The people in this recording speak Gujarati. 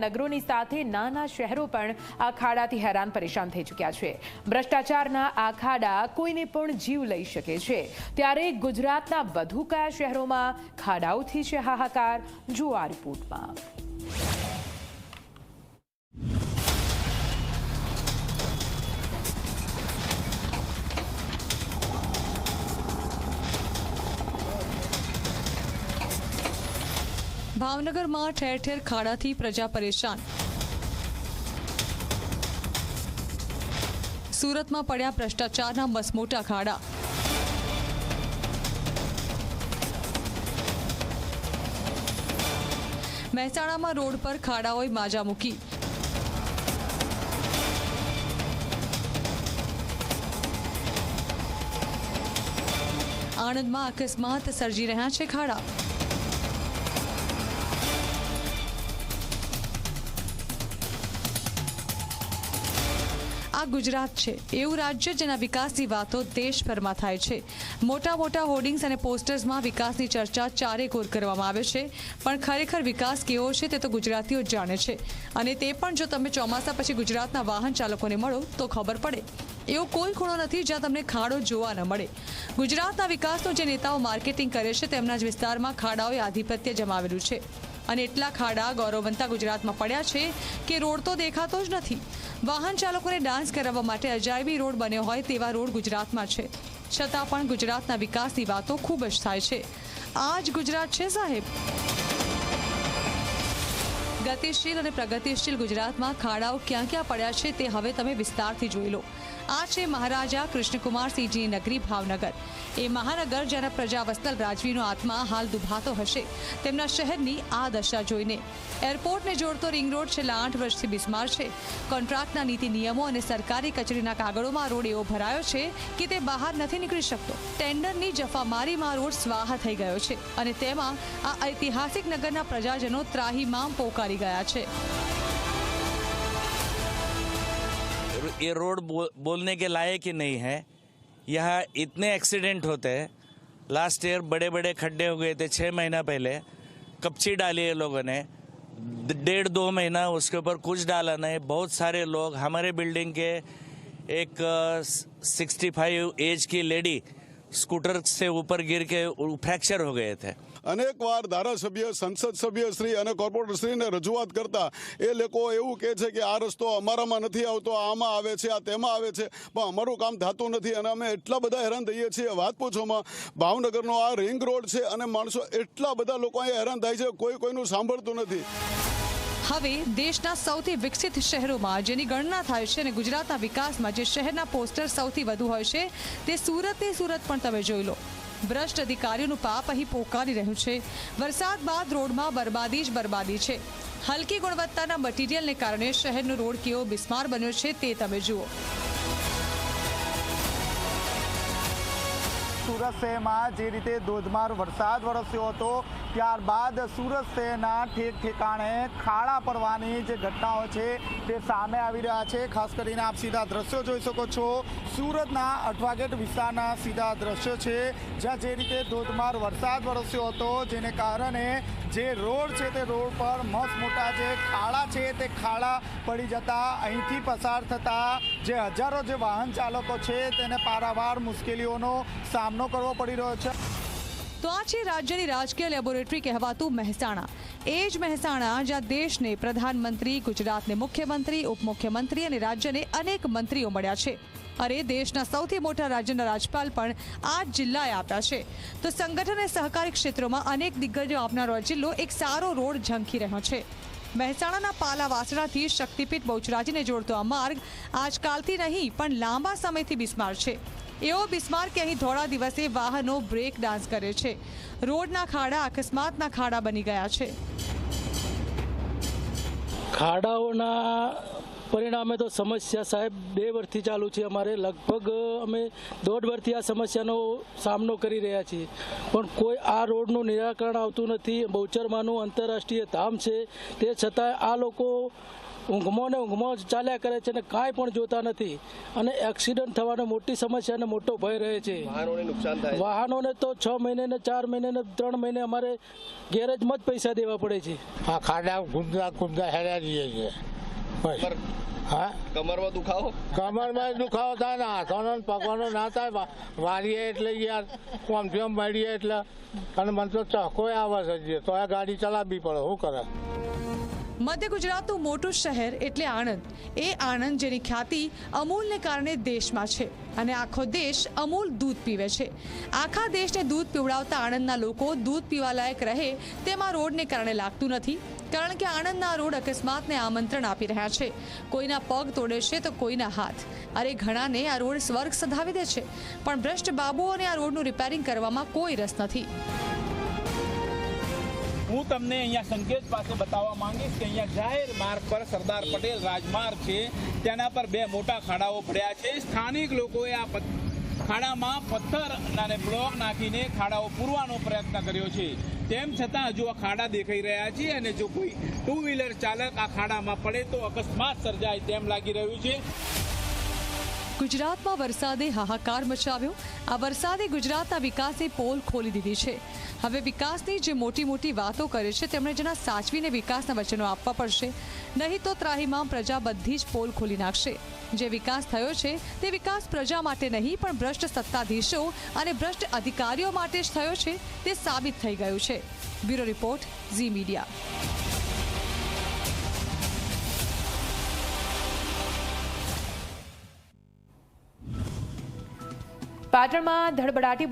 નગરોની સાથે નાના શહેરો પણ આ ખાડાથી હેરાન પરેશાન થઈ ચૂક્યા છે. ભ્રષ્ટાચારના આ ખાડા કોઈને પણ જીવ લઈ શકે છે. ત્યારે ગુજરાતના વધુ કયા શહેરોમાં ખાડાઓથી છે હાહાકાર? જુઓ આ રિપોર્ટમાં. ભાવનગરમાં ઠેર ઠેર ખાડાથી પ્રજા પરેશાન. સુરતમાં પડ્યા ભ્રષ્ટાચારના મસમોટા ખાડા. મહેસાણામાં રોડ પર ખાડાઓએ માજા મૂકી. આણંદમાં અકસ્માત સર્જી રહ્યા છે ખાડા. આ ગુજરાત છે. એવું રાજ્ય જેના વિકાસની વાતો દેશભરમાં થાય છે. મોટા મોટા હોર્ડિંગ્સ અને પોસ્ટર્સમાં વિકાસની ચર્ચા ચારેકોર કરવામાં આવે છે. પણ ખરેખર વિકાસ કેવો છે તે તો ગુજરાતીઓ જ જાણે છે. અને તે પણ જો તમે ચોમાસા પછી ગુજરાતના વાહન ચાલકોને મળો તો ખબર પડે. એવો કોઈ ખૂણો નથી જ્યાં તમને ખાડો જોવા ન મળે. ગુજરાતના વિકાસનું જે નેતાઓ માર્કેટિંગ કરે છે તેમના જ વિસ્તારમાં ખાડાઓએ આધિપત્ય જમાવેલું છે. અને એટલા ખાડા ગૌરવવંતા ગુજરાતમાં પડ્યા છે કે રોડ તો દેખાતો જ નથી. વાહન ચાલકોને ડાન્સ કરાવવા માટે અજાયબી રોડ બન્યો હોય તેવા રોડ ગુજરાતમાં છે. છતાં પણ ગુજરાતના વિકાસની વાતો ખૂબ જ થાય છે. આ જ ગુજરાત છે સાહેબ. ગતિશીલ અને પ્રગતિશીલ ગુજરાતમાં ખાડાઓ ક્યાં ક્યાં પડ્યા છે તે હવે તમે વિસ્તારથી જોઈ લો. આ છે મહારાજા કૃષ્ણકુમાર સિંહજીની નગરી ભાવનગર. એ મહાનગર જેના પ્રજા વસ્તલ રાજવીનો આત્મા હાલ દુભાતો હશે, તેમના શહેરની આ દશા જોઈને. એરપોર્ટને જોડતો રિંગ રોડ છેલ્લા આઠ વર્ષથી બિસ્માર છે. કોન્ટ્રાક્ટના નીતિ નિયમો અને સરકારી કચેરીના કાગળોમાં રોડ એવો ભરાયો છે કે તે બહાર નથી નીકળી શકતો. ટેન્ડરની જફામારીમાં રોડ સ્વાહા થઈ ગયો છે અને તેમાં આ ઐતિહાસિક નગરના પ્રજાજનો ત્રાહીમામ પોકારી ગયા છે. ये रोड बो, बोलने के लायक ही नहीं है। यहाँ इतने एक्सीडेंट होते हैं। लास्ट ईयर बड़े बड़े खड्डे हो गए थे छः महीना पहले। कपची डाली है लोगों ने। डेढ़ दो महीना उसके ऊपर कुछ डाला नहीं। बहुत सारे लोग हमारे बिल्डिंग के एक सिक्सटी फाइव एज की लेडी स्कूटर से ऊपर गिर के फ्रैक्चर हो गए थे। અનેક વાર ધારાસભ્ય, સંસદ સભ્ય શ્રી અને કોર્પોરેટર શ્રીને રજૂઆત કરતા એ લોકો એવું કહે છે કે, આ રસ્તો અમારામાં નથી આવતો આમાં આવે છે, આ તેમાં આવે છે, પણ અમારું કામ થતું નથી અને અમે એટલા બધા હેરાન થઈએ છીએ. વાત પૂછોમાં ભાવનગરનો આ રિંગ રોડ છે અને માણસો એટલા બધા લોકો અહીંયા હેરાન થાય છે, કોઈ કોઈનું સાંભળતું નથી. હવે દેશના સૌથી વિકસિત શહેરોમાં, જેની ગણના થાય છે અને ગુજરાતના વિકાસમાં જે શહેરના પોસ્ટર સૌથી વધુ હોય છે, તે સુરતની સુરત પણ તમે જોઈ લો. ભ્રષ્ટ અધિકારીઓનું પાપ અહીં પોકારી રહ્યું છે. વરસાદ બાદ રોડમાં બરબાદી જ બરબાદી છે. હલકી ગુણવત્તાના મટીરિયલને કારણે શહેરનો રોડ કેવો બિસ્માર બન્યો છે તે તમે જુઓ. સુરત શહેરમાં જે રીતે ધોધમાર વરસાદ વરસ્યો હતો ત્યારબાદ સુરત શહેરના ઠેક ઠેકાણે ખાડા પડવાની જે ઘટનાઓ છે તે સામે આવી રહ્યા છે. ખાસ કરીને આપ સીધા દ્રશ્યો જોઈ શકો છો. સુરતના અઠવાગેટ વિસ્તારના સીધા દ્રશ્યો છે, જ્યાં જે રીતે ધોધમાર વરસાદ વરસ્યો હતો, જેને કારણે જે રોડ છે તે રોડ પર મસ્ત મોટા જે ખાડા છે તે ખાડા પડી જતા, અહીંથી પસાર થતા જે હજારો જે વાહન ચાલકો છે તેને પારાવાર મુશ્કેલીઓનો સામનો કરવો પડી રહ્યો છે. તો આ છે રાજ્યની રાજકીય લેબોરેટરી કહેવાતું મહેસાણા. એ જ મહેસાણા જ્યાં દેશને પ્રધાનમંત્રી, ગુજરાતને મુખ્યમંત્રી, ઉપમુખ્યમંત્રી અને રાજ્યને અનેક મંત્રીઓ મળ્યા છે. અરે, દેશના સૌથી મોટા રાજ્યના રાજપાલ પણ આ જિલ્લાએ આપ્યા છે. તો સંગઠન અને સહકારી ક્ષેત્રોમાં અનેક દિગ્ગજો આપનારો જિલ્લો એક સારો રોડ ઝંખી રહ્યો છે. મહેસાણાના પાલા વાસણાથી શક્તિપીઠ બહુચરાજીને જોડતો આ માર્ગ આજકાલથી નહીં, પણ લાંબા સમયથી બિસ્માર છે. એવો બિસ્માર અહીં થોડા દિવસે વાહનો બ્રેક ડાન્સ કરે છે. રોડના ખાડા અકસ્માતના ખાડા બની ગયા છે. ખાડાઓના પરિણામે તો સમસ્યા સાહેબ બે વર્ષથી ચાલુ છે અમારે. લગભગ અમે દોઢ વર્ષથી આ સમસ્યાનો સામનો કરી રહ્યા છીએ. પણ કોઈ આ રોડનું નિરાકરણ આવતું નથી. બહુચરમાનું આંતરરાષ્ટ્રીય ધામ છે. તે છતાં આ લોકો ઊંઘમાં ને ઊંઘમાં જ ચાલ્યા કરે છે અને કાંઈ પણ જોતા નથી. અને એક્સિડન્ટ થવાનો મોટી સમસ્યા અને મોટો ભય રહે છે. વાહનોને નુકસાન તો છ મહિને ને ચાર મહિને ને ત્રણ મહિને અમારે ગેરેજમાં જ પૈસા દેવા પડે છે. આ ખાડા ગુંદા કુદા હેડ્યા જઈએ છીએ. હા? કમરમાં દુખાવો? કમરમાં દુખાવો થાય ને. હાથોનો પગવાનો ના થાય. વારીએ એટલે યાર આમથી આમ મળીએ એટલે. અને મને તો ચહકોય આવે છે તો આ ગાડી ચલાવવી પડે. શું કરે? મધ્ય ગુજરાતનું મોટું શહેર એટલે આણંદ. એ આણંદ જેની ખ્યાતિ અમૂલને કારણે દેશમાં છે અને આખો દેશ અમૂલ દૂધ પીવે છે. આખા દેશને દૂધ પીવડાવતા આણંદના લોકો દૂધ પીવાલાયક રહે તેમાં રોડને કારણે લાગતું નથી, કારણ કે આણંદના રોડ અકસ્માતને આમંત્રણ આપી રહ્યા છે. કોઈના પગ તોડે છે તો કોઈના હાથ. અરે ઘણાને આ રોડ સ્વર્ગ સધાવી દે છે, પણ ભ્રષ્ટ બાબુઓને આ રોડનું રિપેરિંગ કરવામાં કોઈ રસ નથી. હું તમને અહીંયા સંકેત પાસે બતાવવા માંગીશ કે અહીંયા જાહેર માર્ગ પર સરદાર પટેલ રાજમાર્ગ છે. તેના પર બે મોટા ખાડાઓ પડ્યા છે. સ્થાનિક લોકોએ આ ખાડામાં પથ્થર અને બ્લોક નાખીને ખાડાઓ પૂરવાનો પ્રયત્ન કર્યો છે. તેમ છતાં હજુ આ ખાડા દેખાઈ રહ્યા છે અને જો કોઈ ટુ વ્હીલર ચાલક આ ખાડામાં પડે તો અકસ્માત સર્જાય તેમ લાગી રહ્યું છે. ગુજરાતમાં વરસાદે હાહાકાર મચાવ્યો. આ વરસાદે ગુજરાતના વિકાસે પોલ ખોલી દીધી છે. હવે વિકાસની જે મોટી મોટી વાતો કરે છે, તેમણે જેના સાચવીને વિકાસના વચનો આપવા પડશે. નહીં તો ત્રાહીમામ પ્રજા બધી જ પોલ ખોલી નાખશે. જે વિકાસ થયો છે, તે વિકાસ પ્રજા માટે નહીં, પણ ભ્રષ્ટ સત્તાધીશો અને ભ્રષ્ટ અધિકારીઓ માટે જ થયો છે, તે સાબિત થઈ ગયું છે. Bureau report, Zee media. પાટણમાં ધડબડાટી